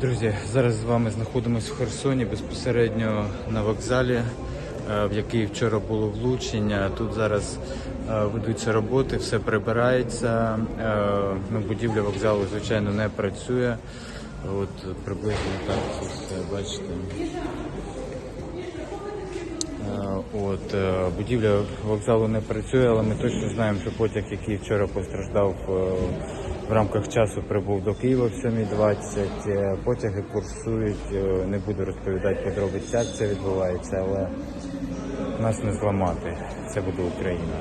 Друзі, зараз з вами знаходимося в Херсоні безпосередньо на вокзалі, е, в який вчора було влучення. Тут зараз е, ведуться роботи, все прибирається. Е, Ну, будівля вокзалу, звичайно, не працює. От приблизно так це бачите. От будівля вокзалу не працює, але ми точно знаємо, що потяг, який вчора постраждав в рамках часу, прибув до Києва в 7.20. Е, Потяги курсують. е, Не буду розповідати подробиці, як це відбувається, але нас не зламати. Це буде Україна.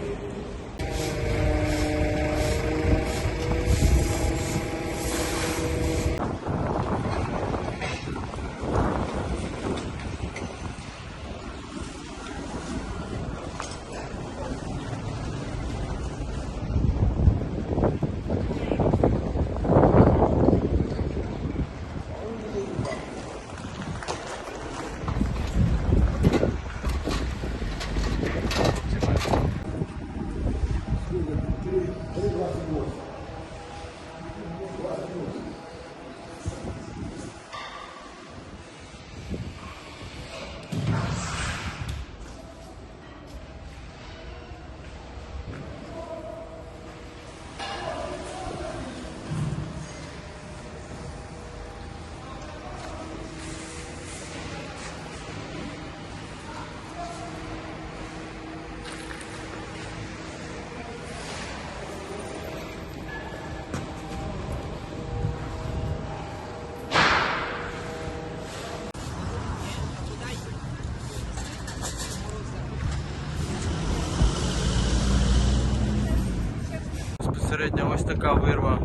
Безпосередньо ось така вирва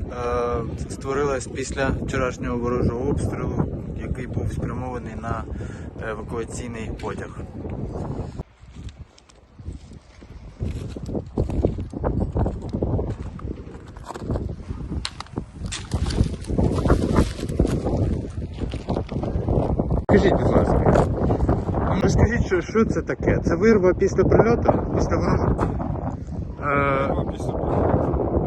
е, створилась після вчорашнього ворожого обстрілу, який був спрямований на евакуаційний потяг. Скажіть, будь ласка, ну, розкажіть, що, що це таке? Це вирва після прильоту? Після ворожого? Е,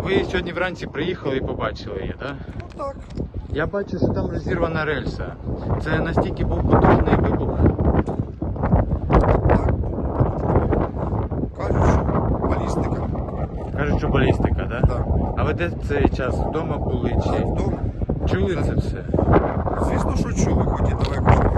ви сьогодні вранці приїхали і побачили її, так? Ну так. Я бачу, що там розірвана рельса. Це настільки був потужний вибух. Так, Кажуть, що балістика. Кажуть, що балістика, так? Так. А ви де цей час? Вдома були чи? Вдома. Чули це все? Звісно, що чули, хоч і далеко.